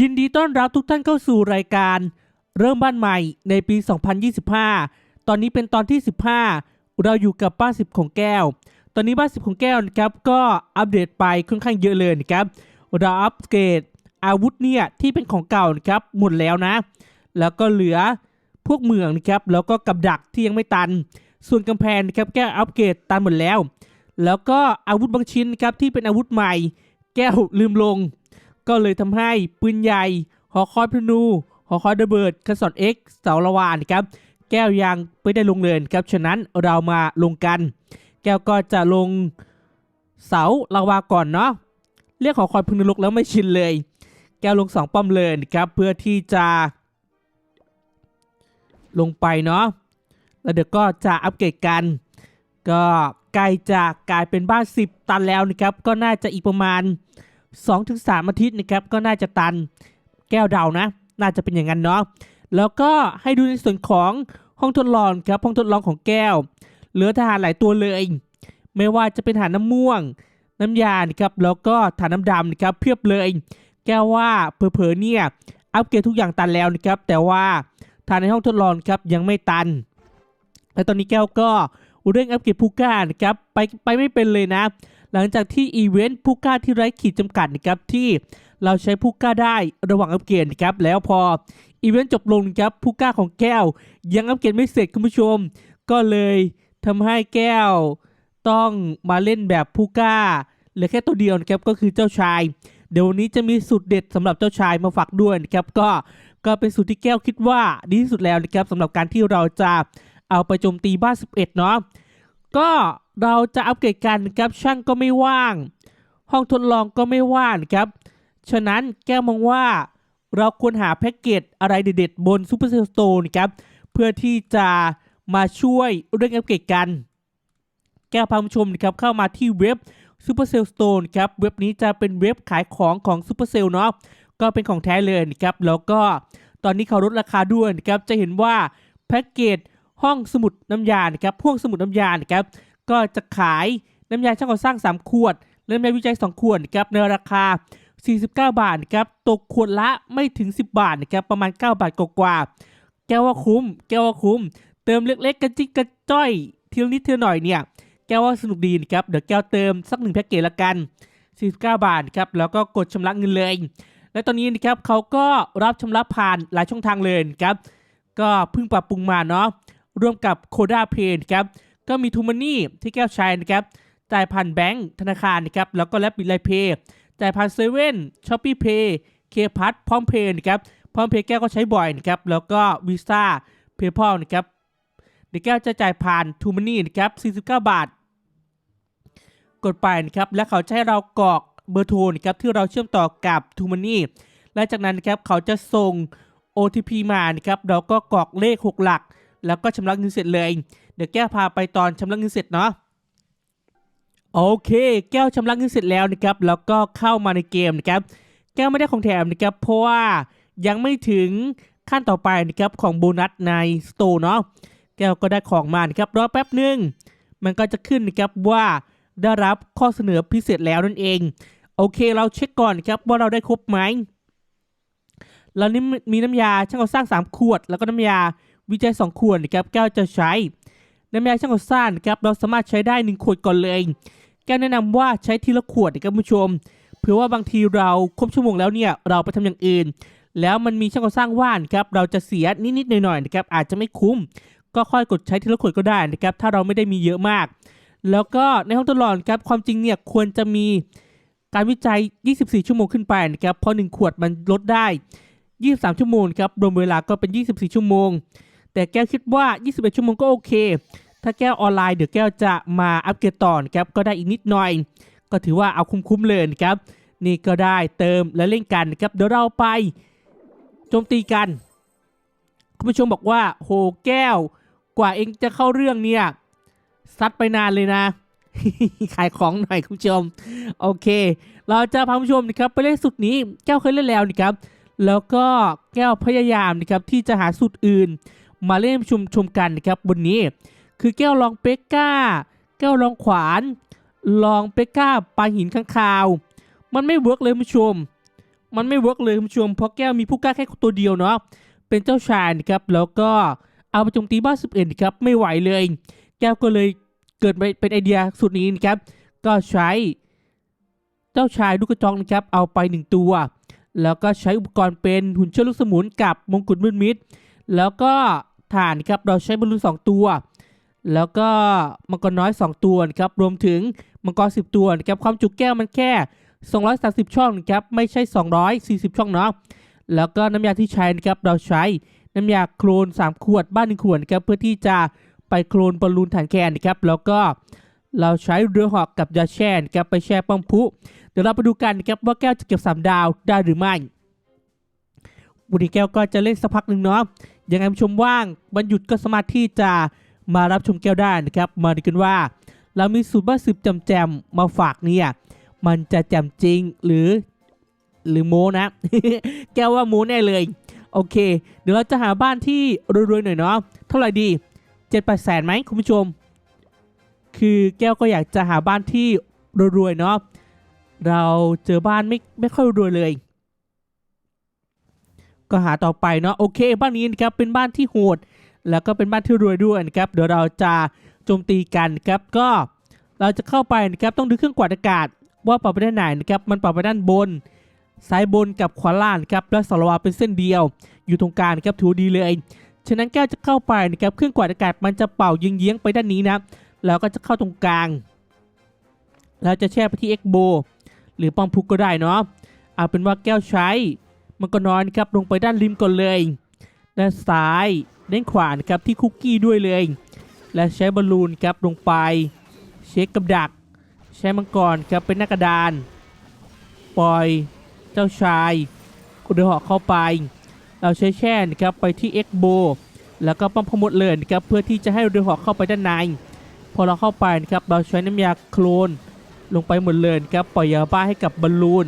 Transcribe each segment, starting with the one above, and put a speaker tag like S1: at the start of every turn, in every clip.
S1: ยินดีต้อนรับทุกท่านเข้าสู่รายการ เริ่มบ้านใหม่ในปี 2025 ตอนนี้เป็นตอนที่ 15 เราอยู่กับบ้าสิบของแก้ว ตอนนี้บ้าสิบของแก้วนะครับก็อัปเดตไปค่อนข้างเยอะเลยนะครับเราอัปเกรดอาวุธเนี่ยที่เป็นของเก่านะครับหมดแล้วนะ แล้วก็เหลือพวกเมืองนะครับแล้วก็กับดักที่ยังไม่ตัน ส่วนกำแพงนะครับแก้วอัปเกรดตันหมดแล้ว แล้วก็อาวุธบางชิ้นนะครับที่เป็นอาวุธใหม่ แก้วลืมลง ก็เลยทำให้ปืนใหญ่ หอคอยพนู หอคอยระเบิดคาสอนเอ็กเสาละวานครับ แก้วยังไม่ได้ลงเลยครับ ฉะนั้นเรามาลงกัน แก้วก็จะลงเสาลาวาก่อนเนาะ เรียกหอคอยพึงนรกแล้วไม่ชินเลย แก้วลงสองป้อมเลยนะครับ เพื่อที่จะ ลงไปเนาะ แล้วเดี๋ยวก็จะอัปเกรดกัน ก็ใกล้จะกลายเป็นบ้าน 10 ตันแล้วนะครับ ก็น่าจะอีกประมาณ 2-3 อาทิตย์นะครับก็น่าจะตันแก้วเดานะ น่าจะเป็นอย่างนั้นเนาะแล้วก็ให้ดูในส่วนของห้องทดลองครับห้องทดลองของแก้ว เหลือทหารหลายตัวเลย ไม่ว่าจะเป็นฐานน้ำม่วง น้ำยานะครับแล้วก็ฐานน้ำดำนะครับเพียบเลย แก้วว่าเผลอๆเนี่ยอัปเกรดทุกอย่างตันแล้วนะครับแต่ว่าฐานในห้องทดลองครับยังไม่ตัน และตอนนี้แก้วก็เร่งอัปเกรดพูก้านะครับไปไปไม่เป็นเลยนะ หลังจากที่อีเวนต์พูก้าที่ไร้ขีดจำกัดนะครับที่เราใช้พูก้าได้ระหว่างอัปเกรดนะครับแล้วพออีเวนต์จบลงนะครับพูก้าของแก้ว ยังอัปเกรดไม่เสร็จคุณผู้ชม ก็เลยทำให้แก้ว ต้องมาเล่นแบบพูก้าเหลือแค่ตัวเดียวนะครับก็คือเจ้าชาย เดี๋ยววันนี้จะมีสูตรเด็ดสำหรับเจ้าชายมาฝากด้วยนะครับก็ก็เป็นสูตรที่แก้วคิดว่าดีที่สุดแล้วนะครับสำหรับการที่เราจะเอาไปโจมตีบ้าน 11 เนาะ ก็เราจะอัปเกรดกันครับช่างก็ไม่ว่าง ห้องทดลองก็ไม่ว่างครับ ฉะนั้นแก้มองว่าเราควรหาแพ็กเกจอะไรเด็ดๆ บน Super Cell Store นครับ เพื่อที่จะมาช่วยเรื่องอัปเกรดกัน แก้วพาผู้ชมนะครับเข้ามาที่เว็บ Super Cell Store นครับเว็บนี้จะเป็นเว็บขายของของ Super Cell เนาะก็เป็นของแท้เลยนะครับ แล้วก็ตอนนี้เขาลดราคาด้วยนะครับ จะเห็นว่าแพ็กเกจ ห้องสมุดน้ำยานะครับพวกสมุดน้ำยานะครับก็จะขายน้ำยาช่างก่อสร้าง 3 ขวด และน้ำยาวิจัย 2 ขวดครับในราคา 49 บาทครับตกขวดละไม่ถึง 10 บาทนะครับประมาณ 9 บาทกว่าๆแก้วว่าคุ้ม แก้วว่าคุ้ม เติมเล็กๆกระจิกกระจ้อยทีละนิดทีละหน่อยเนี่ยแก้วว่าสนุกดีนะครับเดี๋ยวแก้วเติมสักหนึ่งแพ็กเกจละกัน 49 บาทครับแล้วก็กดชำระเงินเลย และตอนนี้นะครับเขาก็รับชำระผ่านหลายช่องทางเลยครับก็เพิ่งปรับปรุงมาเนาะ ร่วมกับโคด้าเพนครับก็มีทูมันนี่ที่แก้วใช้นะครับจ่ายผ่านแบงก์ธนาคารนะครับแล้วก็แลบบิลไลเพย์จ่ายผ่านเซเว่นช้อปปี้เพย์เคพัทพร้อมเพย์นะครับพร้อมเพย์แก้วก็ใช้บ่อยนะครับแล้วก็วีซ่าเพย์พอลนะครับเดี๋ยวแก้วจะจ่ายผ่านทูมันนี่นะครับ49 บาท กดไปนะครับและเขาจะให้เรากรอกเบอร์โทรนะครับที่เราเชื่อมต่อกับทูมันนี่และจากนั้นนะครับเขาจะส่ง OTP มานะครับเราก็กรอกเลข 6 หลัก แล้วก็ชำระเงินเสร็จเลย เดี๋ยวแก้วพาไปตอนชำระเงินเสร็จเนาะโอเค แก้วชำระเงินเสร็จแล้วนะครับแล้วก็เข้ามาในเกมนะครับ แก้วไม่ได้ของแถมนะครับเพราะว่ายังไม่ถึงขั้นต่อไปนะครับของโบนัสในสตร์เนาะแก้วก็ได้ของมานะครับรอแป๊บหนึ่งมันก็จะขึ้นนะครับว่าได้รับข้อเสนอพิเศษแล้วนั่นเอง โอเคเราเช็คก่อนครับว่าเราได้ครบไหมเรานี่มีน้ำยาช่างก่อสร้าง 3 ขวด แล้วก็น้ำยา วิจัย 2 ขวดนะครับแก้วจะใช้น้ำยาช่างก่อสร้างนะครับเราสามารถใช้ได้ 1 ขวดก่อนเลย แก้วแนะนำว่าใช้ทีละขวดนะครับผู้ชม เผื่อว่าบางทีเราครบชั่วโมงแล้วเนี่ยเราไปทำอย่างอื่น แล้วมันมีช่างก่อสร้างว่านครับเราจะเสียนิดๆหน่อยๆนะครับอาจจะไม่คุ้ม ก็ค่อยกดใช้ทีละขวดก็ได้นะครับถ้าเราไม่ได้มีเยอะมาก แล้วก็ในห้องทดลองครับความจริงเนี่ยควรจะมีการวิจัย 24 ชั่วโมงขึ้นไปนะครับเพราะ1ขวดมันลดได้ 23 ชั่วโมงครับรวมเวลาก็เป็น 24 ชั่วโมง แต่แก้วคิดว่า 21 ชั่วโมงก็โอเค ถ้าแก้วออนไลน์เดี๋ยวแก้วจะมาอัปเกรดต่อนครับก็ได้อีกนิดหน่อย ก็ถือว่าเอาคุ้มๆเลยนะครับ นี่ก็ได้เติมและเล่นกันนะครับเดี๋ยวเราไปโจมตีกัน คุณผู้ชมบอกว่าโหแก้ว กว่าเองจะเข้าเรื่องเนี่ยซัดไปนานเลยนะ ขายของหน่อยคุณผู้ชม โอเค เราจะพาคุณผู้ชมนะครับไปเล่นสุดนี้แก้วเคยเล่นแล้วนะครับ แล้วก็แก้วพยายามนะครับที่จะหาสูตรอื่น มาเล่นชมชมกันนะครับบนนี้ คือแก้วลองเปกก้า แก้วลองขวาน ลองเปกก้าปลาหินข้างคาว มันไม่เวิร์กเลยคุณผู้ชม มันไม่เวิร์กเลยคุณผู้ชมเพราะแก้วมีผู้กล้าแค่ตัวเดียวเนาะเป็นเจ้าชายนะครับแล้วก็เอาไปโจมตีบ้านสิบเอ็ดครับไม่ไหวเลย แก้วก็เลยเกิดเป็นไอเดียสุดนี้นะครับ ก็ใช้ เจ้าชายลูกกระจอกนะครับเอาไปหนึ่งตัว แล้วก็ใช้อุปกรณ์เป็นหุ่นเชิดลูกสมุนกับมงกุฎมืดมิด แล้วก็ฐานครับเราใช้บอลลูนสองตัว แล้วก็มังกรน้อย 2 ตัวครับรวมถึงมังกร10 ตัวนะครับความจุแก้วมันแค่ 230 ช่องนะครับไม่ใช่ 240 ช่องเนาะแล้วก็น้ำยาที่ใช้นะครับเราใช้น้ำยาโคลน3 ขวดบ้านหนึ่งขวดนะครับเพื่อที่จะไปโคลนบอลลูนฐานแคนนะครับแล้วก็เราใช้เรือหอกกับยาแช่นะครับไปแช่ป้อมพุเดี๋ยวเราไปดูกันนะครับว่าแก้วจะเก็บ 3 ดาวได้หรือไม่วันนี้แก้วก็จะเล่นสักพักหนึ่งเนาะ ยังไงผู้ชมว่างวันหยุดก็สามารถที่จะมารับชมแก้วได้นะครับ มาดูกันว่า เรามีสูตรบ้าสืบจำแจมมาฝากเนี่ยมันจะแจมจริงหรือหรือโมนะ แก้วว่าโมแน่เลย โอเค เดี๋ยวเราจะหาบ้านที่รวยๆหน่อยเนาะเท่าไหร่ดีเจ็ดแปดแสนไหมคุณผู้ชม คือแก้วก็อยากจะหาบ้านที่รวยๆเนาะเราเจอบ้านไม่ไม่ค่อยรวยเลย ก็หาต่อไปเนาะโอเค บ้านนี้นะครับเป็นบ้านที่โหด แล้วก็เป็นบ้านที่รวยด้วยนะครับเดี๋ยวเราจะโจมตีกันครับก็เราจะเข้าไปนะครับต้องดูเครื่องกวาดอากาศ ว่าปรับไปด้านไหนนะครับมันปรับไปด้านบนซ้ายบนกับขวาล่างครับแล้วสารวาเป็นเส้นเดียว อยู่ตรงกลางนะครับถือว่าดีเลยฉะนั้นแก้วจะเข้าไปนะครับเครื่องกวาดอากาศมันจะเป่าเยียงไปด้านนี้นะแล้วก็จะเข้าตรงกลางแล้วจะแช่ไปที่เอ็กโบหรือปอมพุกก็ได้เนาะเอาเป็นว่าแก้วใช้ มันก็นอนครับลงไปด้านริมก่อนเลย ด้านซ้ายด้านขวานะครับที่คุกกี้ด้วยเลย และใช้บอลลูนครับลงไป เช็คกับดัก ใช้มังกรครับเป็นหน้ากระดาน ปล่อยเจ้าชายกุเดหอกเข้าไป เราใช้แช่นะครับไปที่เอ็กโบแล้วก็ปั๊มพมดเลยนะครับเพื่อที่จะให้เรือหอกเข้าไปด้านใน พอเราเข้าไปนะครับเราใช้น้ำยาโคลนลงไปหมดเลยนครับปล่อยยาบ้าให้กับบอลลูน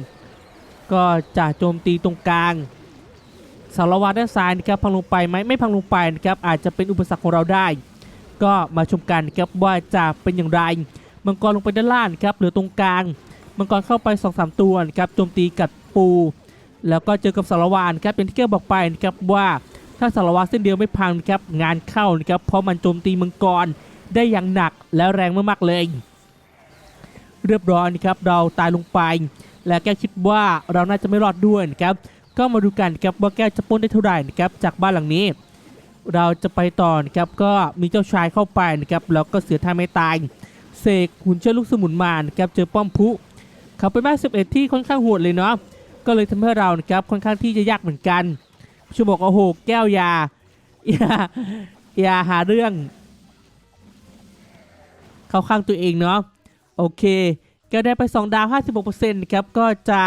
S1: ก็จะโจมตีตรงกลางสารวัตรด้านซ้ายนะครับพังลงไปไหมไม่พังลงไปนะครับอาจจะเป็นอุปสรรคของเราได้ ก็มาชมกันนะครับว่าจะเป็นอย่างไรมังกรลงไปด้านล่างครับเหลือตรงกลางมังกรเข้าไป2อสตัวนะครับโจมตีกับปู แล้วก็เจอกับสารวานครับเป็นที่แก้วบอกไปนะครับว่าถ้าสารวัตรเส้นเดียวไม่พังนะครับงานเข้านะครับเพราะมันโจมตีมังกรได้อย่างหนักและแรงมากๆเลย เรียบร้อยนะครับเราตายลงไป และแก้วคิดว่าเราน่าจะไม่รอดด้วยนะครับก็มาดูกันครับว่าแก้วจะป้นได้เท่าไหร่นะครับจากบ้านหลังนี้ เราจะไปต่อนะครับก็มีเจ้าชายเข้าไปนะครับแล้วก็เสือท่าไม่ตายเสกหุ่นเชือลูกสมุนมานะครับเจอป้อมพุเขาเป็นบ้าน11ที่ค่อนข้างโหดเลยเนาะก็เลยทำให้เรานะครับค่อนข้างที่จะยากเหมือนกันชั่วบอกโอ้โหแก้วยาอย่าอย่าหาเรื่อง เข้าข้างตัวเองเนาะโอเค แกได้ไป 2 ดาว 56%นะครับก็จะ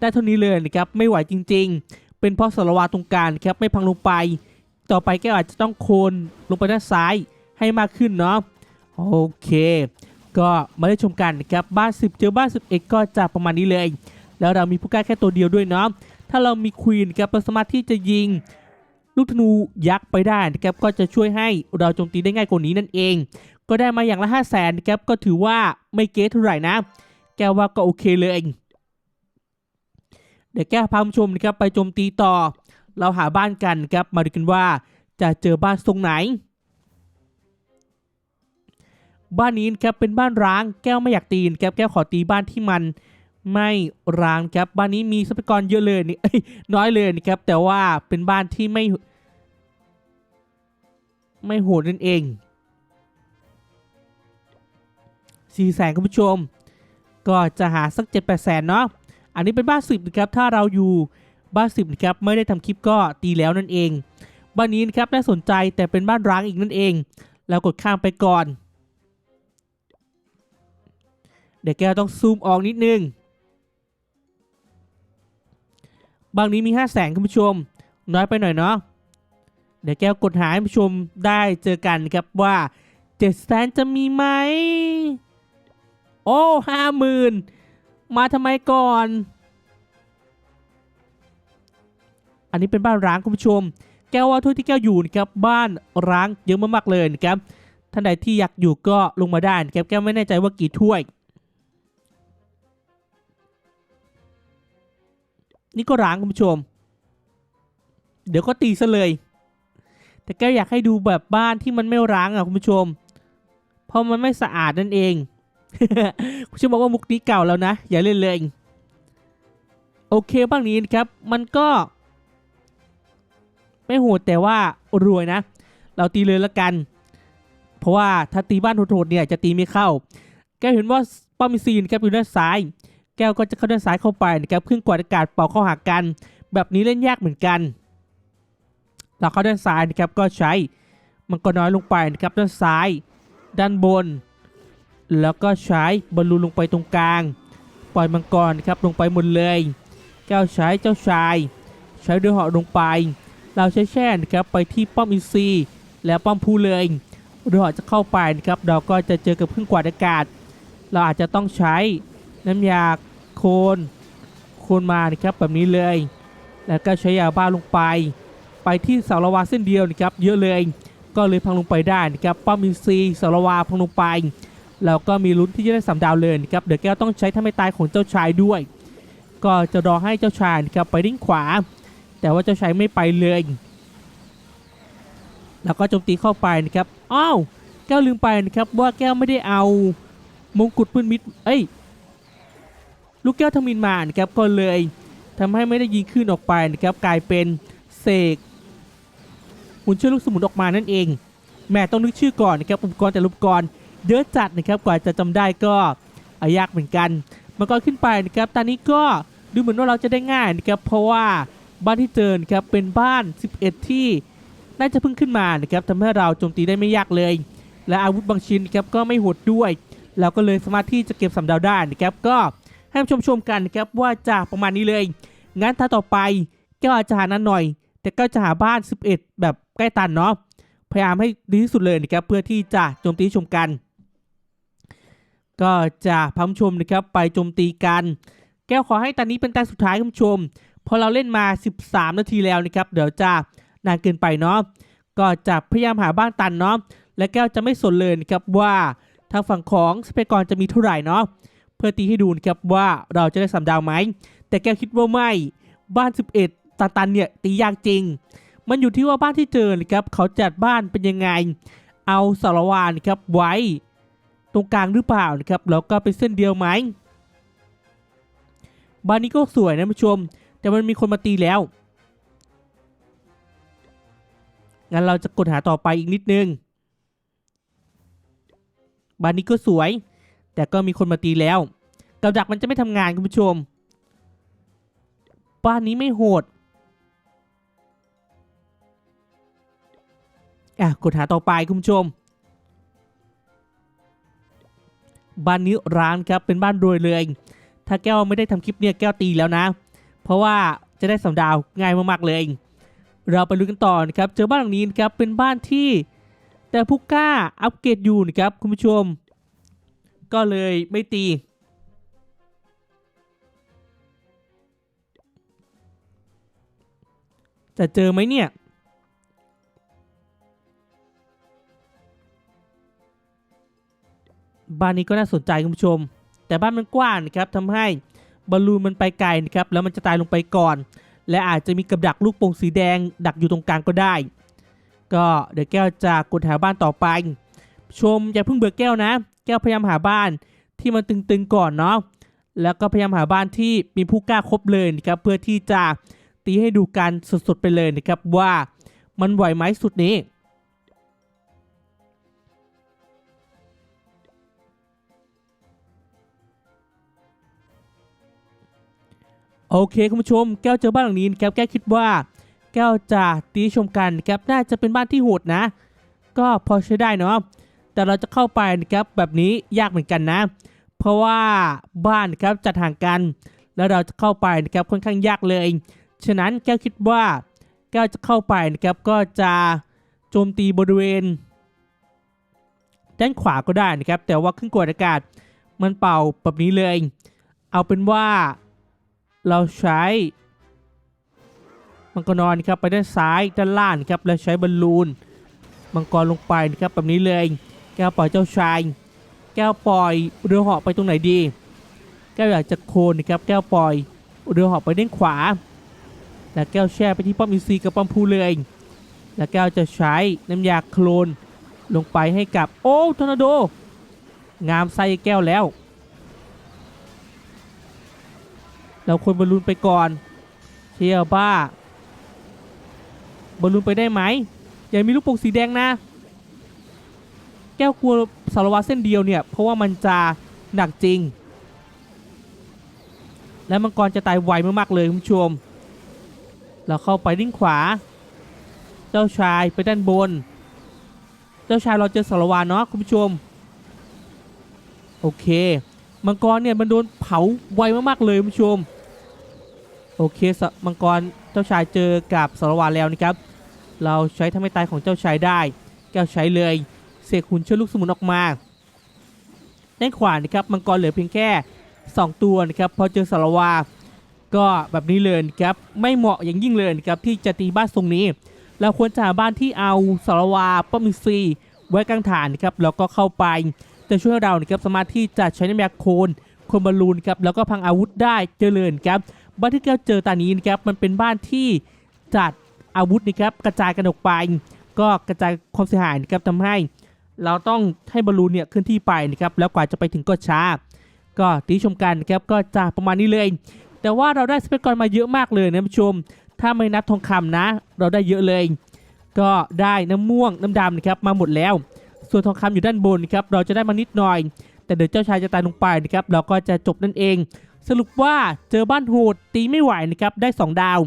S1: ได้เท่านี้เลยนะครับไม่ไหวจริง ๆ เป็นเพราะสารวาตรงกลารครับไม่พังลงไป ต่อไปแกอาจจะต้องโคนลงไปด้านซ้ายให้มากขึ้นเนาะโอเค ก็มาได้ชมกันนะครับบ้าน 10 เจอบ้าน 11 ก็จะประมาณนี้เลย แล้วเรามีผู้กล้าแค่ตัวเดียวด้วยเนาะถ้าเรามีควีนครับเราสามารถที่จะยิงลูกธนูยักษ์ไปได้นะครับก็จะช่วยให้เราโจมตีได้ง่ายกว่านี้นั่นเอง ก็ได้มาอย่างละ5 0 0แสนนะครับก็ถือว่าไม่เก๊เท่าไหร่นะ แก้ว่าก็โอเคเลยเองเดี๋ยวแก้วพาผู้ชมนะครับไปโจมตีต่อ เราหาบ้านกันครับมาดูกันว่าจะเจอบ้านทรงไหน บ้านนี้ครับเป็นบ้านร้างแก้วไม่อยากตีนะครับแก้วขอตีบ้านที่มันไม่ร้างครับบ้านนี้มีทรัพยากรเยอะเลยนี่น้อยเลยนะครับแต่ว่าเป็นบ้านที่ไม่ ไม่โหดนั่นเอง สี่แสนคุณผู้ชม ก็จะหาสักเจ็ดแปดแสนเนาะอันนี้เป็นบ้านสิบนะครับถ้าเราอยู่บ้านสิบนะครับไม่ได้ทำคลิปก็ตีแล้วนั่นเอง บ้านนี้นะครับน่าสนใจแต่เป็นบ้านร้างอีกนั่นเองแล้วกดข้ามไปก่อน เดี๋ยวแกต้องซูมออกนิดนึงบางนี้มี 5 0 0แสนคุณผู้ชม น้อยไปหน่อยเนาะเดี๋ยวแก้วกดหาให้ผู้ชมได้เจอกันครับว่า7จ็ดแสนจะมีไหม โอ้ห้าหมื่นมาทำไมก่อน อันนี้เป็นบ้านร้างคุณผู้ชม แก้วว่าทุกที่แก้วอยู่นะครับบ้านร้างเยอะมากๆเลยนะครับท่านใดที่อยากอยู่ก็ลงมาได้นะครับแก้วไม่แน่ใจว่ากี่ถ้วย นี่ก็ร้างคุณผู้ชม เดี๋ยวก็ตีซะเลย แต่แก้วอยากให้ดูแบบบ้านที่มันไม่ร้างอะคุณผู้ชม เพราะมันไม่สะอาดนั่นเอง คุณผู้ชมบอกว่ามุกนี้เก่าแล้วนะ อย่าเล่นเลยโอเคบ้างนี้นะครับ มันก็ ไม่โหดแต่ว่ารวยนะ เราตีเลยละกัน เพราะว่าถ้าตีบ้านโหดๆเนี่ยจะตีไม่เข้า แกเห็นว่าป้อมมีซีนะครับอยู่ด้านซ้าย แก้วก็จะเข้าด้านซ้ายเข้าไปนะครับเครื่องกวาดอากาศเป่าเข้าหากัน แบบนี้เล่นยากเหมือนกัน เราเข้าด้านซ้ายนะครับก็ใช้มันก็น้อยลงไปนะครับด้านซ้าย ด้านบน แล้วก็ใช้บอลลูนลงไปตรงกลาง ปล่อยมังกรครับลงไปหมดเลยแก้วใช้เจ้าชาย ใช้เรือเหาะลงไป เราใช้แช่นะครับไปที่ป้อมอินซีแล้วป้อมพูเลยเรือเหาะจะเข้าไปนะครับเราก็จะเจอกับเครื่องกวาดอากาศ เราอาจจะต้องใช้น้ำยาโคนโคนมานะครับแบบนี้เลย แล้วก็ใช้ยาบ้าลงไป ไปที่เสาละวาเส้นเดียวนะครับเยอะเลย ก็เลยพังลงไปได้นะครับป้อมอินซีเสาละวาพังลงไป แล้วก็มีลุ้นที่จะได้สามดาวเลยนะครับเดี๋ยวแก้วต้องใช้ถ้าไม่ตายของเจ้าชายด้วย ก็จะรอให้เจ้าชายนะครับไปดิ้งขวา แต่ว่าเจ้าชายไม่ไปเลย แล้วก็โจมตีเข้าไปนะครับอ้าวแก้วลืมไปนะครับว่าแก้วไม่ได้เอามงกุฎมืดมิดเอ้ยลูกแก้วทมินมานะครับก็เลยทำให้ไม่ได้ยิงขึ้นออกไปนะครับกลายเป็นเสกหุ่นเชื่อลูกสมุนออกมานั่นเอง แม่ต้องนึกชื่อก่อนนะครับอุปกรณ์แต่ละอุปกรณ์ เยอะจัดนะครับกว่าจะจำได้ก็อยากเหมือนกันมันก็ขึ้นไปนะครับตอนนี้ก็ดูเหมือนว่าเราจะได้ง่ายนะครับเพราะว่าบ้านที่เจอนะครับเป็นบ้าน 11 ที่น่าจะเพิ่งขึ้นมานะครับทำให้เราโจมตีได้ไม่ยากเลย และอาวุธบางชิ้นครับก็ไม่หดด้วยเราก็เลยสามารถที่จะเก็บสำดาวได้นะครับก็ให้ชมชมๆกันนะครับว่าจะประมาณนี้เลย งั้นถ้าต่อไปแก้วอาจจะหานั้นหน่อย แต่ก็จะหาบ้าน 11 แบบใกล้ตันเนาะพยายามให้ดีที่สุดเลยนะครับเพื่อที่จะโจมตีชมกัน ก็จะพาคุณผู้ชมนะครับไปโจมตีกัน แก้วขอให้ตอนนี้เป็นตาสุดท้ายคุณชม พอเราเล่นมา 13 นาทีแล้วนะครับ เดี๋ยวจะนานเกินไปเนาะก็จะพยายามหาบ้านตันเนาะและแก้วจะไม่สนเลยนะครับว่าทางฝั่งของสเปกรจะมีเท่าไหร่เนาะเพื่อตีให้ดูนะครับว่าเราจะได้สามดาวไหมแต่แก้วคิดว่าไม่บ้าน 11 ตันตันเนี่ยตียากจริง มันอยู่ที่ว่าบ้านที่เจอนะครับเขาจัดบ้านเป็นยังไง เอาสารวานครับไว้ ตรงกลางหรือเปล่านะครับแล้วก็เป็นเส้นเดียวไหมบ้านนี้ก็สวยนะผู้ชม แต่มันมีคนมาตีแล้วงั้นเราจะกดหาต่อไปอีกนิดนึงบ้านนี้ก็สวย แต่ก็มีคนมาตีแล้วกับดักมันจะไม่ทำงานคุณผู้ชม บ้านนี้ไม่โหดอะกดหาต่อไปคุณผู้ชม บ้านนี้ร้านครับเป็นบ้านรวยเลย ถ้าแก้วไม่ได้ทำคลิปเนี่ยแก้วตีแล้วนะ เพราะว่าจะได้สำดาวง่ายมากๆเลย เราไปลุ้นกันต่อนะครับเจอบ้านหลังนี้นะครับเป็นบ้านที่ แต่ผู้กล้าอัปเกรดอยู่นะครับคุณผู้ชม ก็เลยไม่ตีจะเจอไหมเนี่ย บ้านนี้ก็น่าสนใจคุณผู้ชม แต่บ้านมันกว้างนะครับทำให้บอลลูนมันไปไกลนะครับแล้วมันจะตายลงไปก่อน และอาจจะมีกับดักลูกโป่งสีแดง ดักอยู่ตรงกลางก็ได้ ก็เดี๋ยวแก้วจะกดหาบ้านต่อไป ชมอย่าเพิ่งเบื่อแก้วนะ แก้วพยายามหาบ้านที่มันตึงๆก่อนเนาะแล้วก็พยายามหาบ้านที่มีผู้กล้าครบเลยนะครับเพื่อที่จะตีให้ดูกันสดๆไปเลยนะครับว่ามันไหวไหมสุดนี้ โอเคคุณผู้ชมแก้วเจอบ้านหลังนี้นะครับแก้วคิดว่า แก้วจะตีชมกันนะครับน่าจะเป็นบ้านที่โหดนะ ก็พอใช้ได้เนาะแต่เราจะเข้าไปนะครับแบบนี้ยากเหมือนกันนะ เพราะว่าบ้านนะครับจัดห่างกัน แล้วเราจะเข้าไปนะครับค่อนข้างยากเลย ฉะนั้นแก้วคิดว่า แก้วจะเข้าไปนะครับก็จะโจมตีบริเวณ ด้านขวาก็ได้นะครับแต่ว่าเครื่องกดอากาศมันเป่าแบบนี้เลย เอาเป็นว่า เราใช้มังกรนอนครับไปด้านซ้ายด้านล่างครับแล้วใช้บอลลูนมังกรลงไปนะครับแบบนี้เลยแก้วปล่อยเจ้าชาย แก้วปล่อยเรือเหาะไปตรงไหนดี แก้วอยากจะโคนนะครับแก้วปล่อยเรือเหาะไปด้านขวา แล้วแก้วแช่ไปที่ป้อมอินซีกับป้อมพูเลยแล้วแก้วจะใช้น้ำยาโคลนลงไปให้กับโอ้ทอร์นาโด งามไส้แก้วแล้ว เราควรบอลลูนไปก่อน เชียบ้า บอลลูนไปได้ไหมอย่ามีลูกโป่งสีแดงนะ แก้วกลัวสารวัตรเส้นเดียวเนี่ย เพราะว่ามันจะหนักจริง และมังกรจะตายไวมากๆเลยคุณผู้ชม เราเข้าไปดิ้งขวา เจ้าชายไปด้านบน เจ้าชายเราเจอสารวานเนาะคุณผู้ชม โอเค มังกรเนี่ยมันโดนเผาไวมากๆเลยคุณผู้ชม โอเคสมังกรเจ้าชายเจอกับสารวานแล้วนะครับ เราใช้ทำให้ตายของเจ้าชายได้ แก้วใช้เลย เสกหุ่นเชื่อลูกสมุนออกมาด้านขวานะครับมังกรเหลือเพียงแค่ 2 ตัวนะครับพอเจอสารวาก็แบบนี้เลยครับไม่เหมาะอย่างยิ่งเลยนะครับที่จะตีบ้านทรงนี้ เราควรจะหาบ้านที่เอาสารวาป้อมิซีไว้กลางฐานนะครับแล้วก็เข้าไปจะช่วยเรานะครับสามารถที่จะใช้น้ำยาโคนคนบอลลูนครับแล้วก็พังอาวุธได้เจริญครับ บ้านที่แก้วเจอตอนนี้นะครับมันเป็นบ้านที่จัดอาวุธนะครับกระจายกันออกไป ก็กระจายความเสียหายนะครับทำให้ เราต้องให้บอลลูนเนี่ยเคลื่อนที่ไปนะครับแล้วกว่าจะไปถึงก็ช้า ก็ตีชมกันนะครับก็จะประมาณนี้เลย แต่ว่าเราได้สเปกกรมาเยอะมากเลยนะผู้ชม ถ้าไม่นับทองคำนะ เราได้เยอะเลย ก็ได้น้ำม่วงน้ำดำนะครับมาหมดแล้ว ส่วนทองคำอยู่ด้านบนนะครับเราจะได้มานิดหน่อย แต่เดี๋ยวเจ้าชายจะตายลงไปนะครับเราก็จะจบนั่นเอง สรุปว่าเจอบ้านโหดตีไม่ไหวนะครับได้ 2 ดาว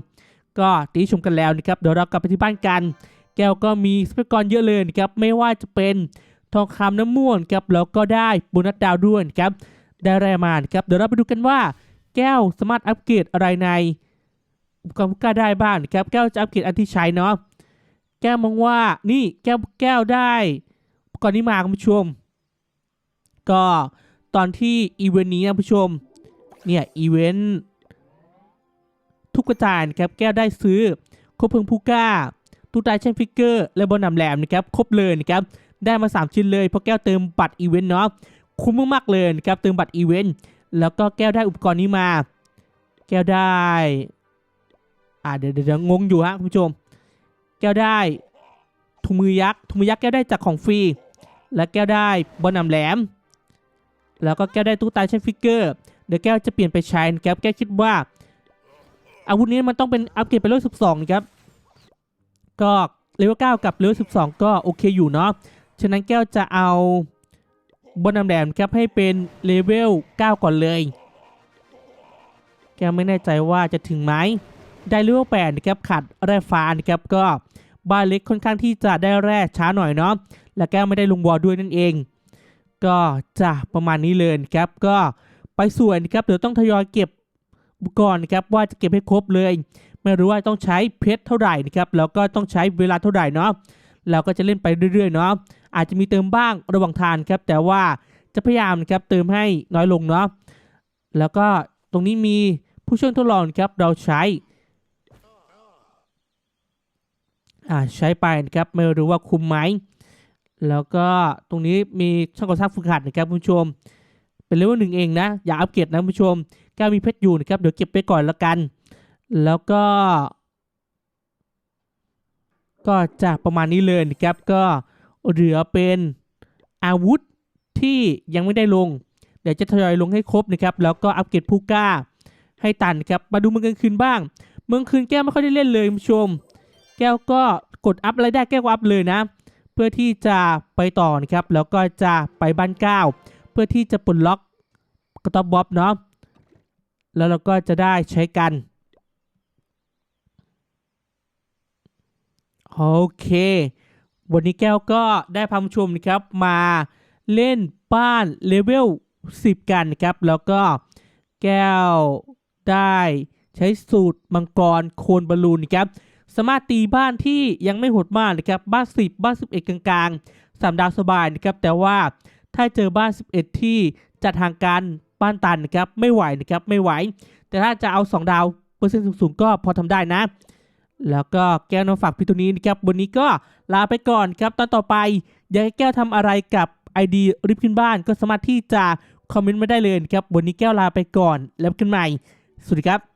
S1: ก็ตีชมกันแล้วนะครับเดี๋ยวเรากลับไปที่บ้านกัน แก้วก็มีสเปกกรเยอะเลยนะครับไม่ว่าจะเป็นทองคำน้ำม่วงครับแล้วก็ได้โบนัสดาวด้วยครับได้แรมานครับเดี๋ยวเราไปดูกันว่า แก้วสามารถอัปเกรดอะไรในอุปกรณ์พุกาได้บ้างนครับแก้วจะอัปเกรดอันที่ใช้เนาะแก้วมองว่านี่แก้วแก้วได้อุปกรณ์นี้มาคุณผู้ชม ก็ตอนที่อีเวนต์นี้นะผู้ชม เนี่ยอีเวนต์ทุกกระจายนะครับแก้วได้ซื้อครบเพิงพูก้าตูตายเช่นฟิกเกอร์และบอลนำแหลมนะครับครบเลยนะครับได้มา 3 ชิ้นเลยเพราะแก้วเติมบัตรอีเวนต์เนาะคุ้มมากๆเลยนะครับเติมบัตรอีเวนต์แล้วก็แก้วได้อุปกรณ์นี้มา แก้วได้อ่าเดี๋ยวเดี๋ยวงงอยู่ฮะคุณผู้ชม แก้วได้ถุงมือยักษ์ถุงมือยักษ์แก้วได้จากของฟรีและแก้วได้บอลนำแหลม แล้วก็แก้วได้ตุ๊กตาใช้ฟิกเกอร์ เดี๋ยวแก้วจะเปลี่ยนไปใช้นะครับแก้วคิดว่า อาวุธนี้มันต้องเป็นอัปเกรดไปเลเวล12นะครับก็เลเวล9กับเลเวล12 ก็โอเคอยู่เนาะฉะนั้นแก้วจะเอาบนนำแหลมครับให้เป็นเลเวล9ก่อนเลย แก้วไม่แน่ใจว่าจะถึงไหมได้เลเวล8นะครับขาดแร่ฟ้านะครับก็บ้านเล็กค่อนข้างที่จะได้แร่ช้าหน่อยเนาะและแก้วไม่ได้ลงวอลด้วยนั่นเอง ก็จะประมาณนี้เลยครับก็ ไปสวยนะครับเดี๋ยวต้องทยอยเก็บอุปกรณ์นะครับว่าจะเก็บให้ครบเลย ไม่รู้ว่าต้องใช้เพชรเท่าไหร่นะครับแล้วก็ต้องใช้เวลาเท่าไหร่เนาะเราก็จะเล่นไปเรื่อยๆเนาะอาจจะมีเติมบ้างระหว่างทางครับ แต่ว่าจะพยายามนะครับเติมให้น้อยลงเนาะแล้วก็ตรงนี้มีผู้ช่วยทดลองครับเราใช้อ่าใช้ไปนะครับไม่รู้ว่าคุ้มไหมแล้วก็ตรงนี้มีช่องก่อสร้างฝึกหัดนะครับคุณผู้ชม เป็นเลเวลหนึ่งเองนะ อย่าอัปเกรดนะคุณผู้ชมแก็มีเพชรอยู่นะครับ เดี๋ยวเก็บไปก่อนละกัน แล้วก็ ก็จะประมาณนี้เลยนะครับ ก็เหลือเป็นอาวุธที่ยังไม่ได้ลง เดี๋ยวจะทยอยลงให้ครบนะครับ แล้วก็อัปเกรดผู้กล้าให้ตันนะครับ มาดูเมืองกลางคืนบ้าง เมืองคืนแก้วไม่ค่อยได้เล่นเลยคุณผู้ชม แก้วก็กดอัพอะไรได้แก้วอัพเลยนะ เพื่อที่จะไปต่อนะครับ แล้วก็จะไปบ้านเก้า เพื่อที่จะปลดล็อกกระต๊อบบ๊อบเนาะแล้วเราก็จะได้ใช้กันโอเค วันนี้แก้วก็ได้พาผู้ชมนะครับมาเล่นบ้านเลเวล 10 กันนะครับ แล้วก็แก้วได้ใช้สูตรมังกรโคนบอลลูนนะครับ สามารถตีบ้านที่ยังไม่โหดมากนะครับ บ้าน 10 บ้าน 11 กลางๆ 3 ดาวสบายนะครับ แต่ว่า ถ้าเจอบ้าน 11 ที่จัดทางการบ้านตันนะครับไม่ไหวนะครับไม่ไหว แต่ถ้าจะเอา 2 ดาวเปอร์เซ็นต์สูงๆก็พอทำได้นะ แล้วก็แก้วน้ำฝากพี่ตัวนี้นะครับวันนี้ก็ลาไปก่อนครับตอนต่อไปอยากให้แก้วทำอะไรกับ ID ริบขึ้นบ้านก็สามารถที่จะคอมเมนต์มาได้เลยนะครับวันนี้แก้วลาไปก่อนแล้วกันใหม่สวัสดีครับ